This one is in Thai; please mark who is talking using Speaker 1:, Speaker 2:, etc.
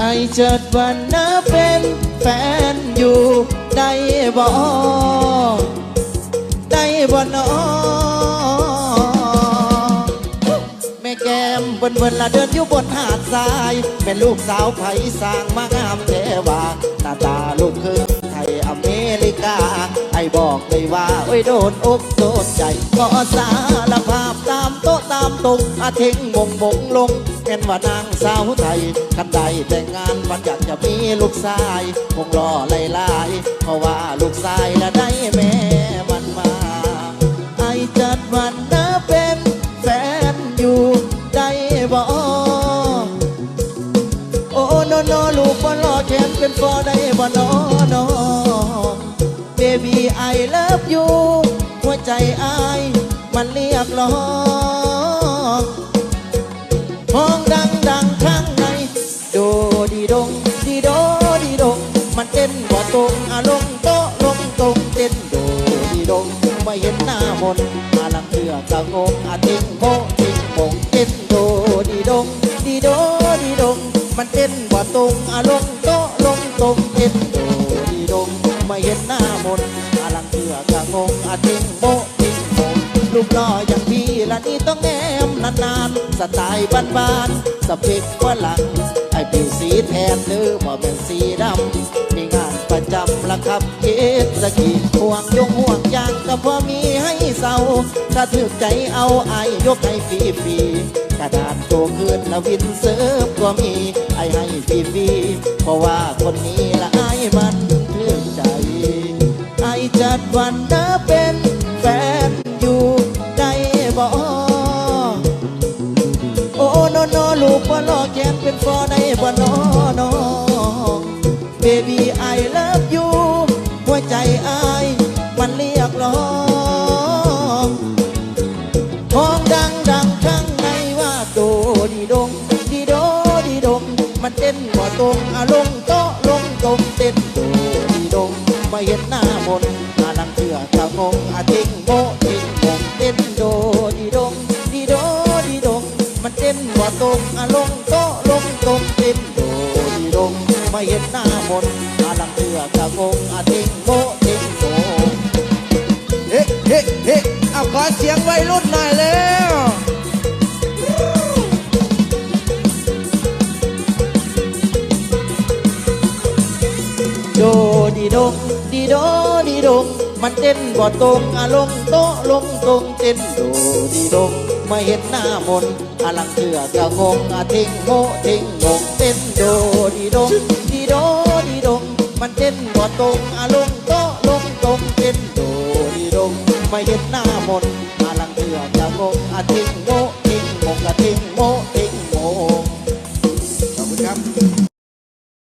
Speaker 1: ไอเจิดวันนะเป็นแฟนอยู่ได้บ่ได้บ่นอแม่แก้มเบิ่นเบิ่นละเดินอยู่บนหาดทรายเป็นลูกสาวไผสร้างมางามแท้ว่าหน้าตาลูกคือไทยอเมริกา ไอบอกเลยว่า โอ้ยโดนอกโดนใจก็สารภาพ ตามตรงอาเทงมงมงลงเป็นว่านางสาวไทยคันใดแต่งงานวันอยากจะมีลูกชายคงรอไล่ลายเพราะว่าลูกชายละได้แม่มันมาไอจัดวันนะเป็นแฟนอยู่ได้บ่โอ้โนโนลูกบ่รอแขนเป็นฟอได้บ่นอนอเบบี้ไอเลิฟยูหัวใจไอายมันเรียกร้อง ดดีดงดีโดดีดงมันเต้นบ่ตรงอาลงโต๊ะลงตรงเต้นโดดีดงไม่เห็นหน้ามนต์มาลังเถื่อกะงงอาทิ้งโมทิ้งโมงเต้นโดดีดงดีโดดีดงมันเต้นบ่ตรงอาลงโต๊ะลงตรงเต้นโดดีดงไม่เห็นหน้ามนต์มาลังเถื่อกะงงอาทิ้งโมทิ้งโมงรูปหล่ออย่างพี่ละนี่ต้องแนมนานๆสไตล์บ้านๆสเปกฝรั่ง ไอ้ผิวสีแทนหรือว่าเป็นสีดำมีงานประจำละครับเกตสกีห่วงยงห่วงยางก็พอมีให้เศร้าถ้าถึกใจเอาไอ้ยกให้ฟรีฟรีกระดาษตัวคืนละวินเซิร์ฟก็มีไอ้ให้ฟรีฟรีเพราะว่าคนนี้ละไอ้มันถึกใจไอจัดวันนะเป็น โอ้นโนลูกบ่รอแกนเป็นฟอได้บ่นอนอเบบี้ไอเลิฟยูหัวใจไอายมันเรียกร้องห้องดังดังข้างในว่าโดดีดงดีโดดีดงมันเต้นบ่ตรงอาลงโตลงตรงเต้นโดดีดงมาเห็นหน้ามนต์มาลังเถื่อกะงงอาทิ้งโมทิ้ง เต้นบ่ตรงอาลงโต๊ะลงตรงเต้นโดดีดงมาเห็นหน้ามนต์มาลังเถื่อกะงงอาทิ้งโมทิ้งโด
Speaker 2: เฮ้เฮ้เฮ้เอาขอเสียงวัยรุ่นหน่อยเร็ว
Speaker 1: โดดีดงดีโดดีดงมันเต้นบ่ตรงอาลงโต๊ะลงตรงเต้นโดดีดง มาเห็นหน้ามนอาลังเถื่อกะงงอาทิ้งโมทิ้งงงเต้นโดดีดงดีโดดีดง มันเต้นบ่ตรงอาลงโตลงตรงเต้นโดดีดงมาเห็นหน้ามนอาลังเถื่อกะงงอาทิ้งโมทิ้งงงอาทิ้งโมทิ้ง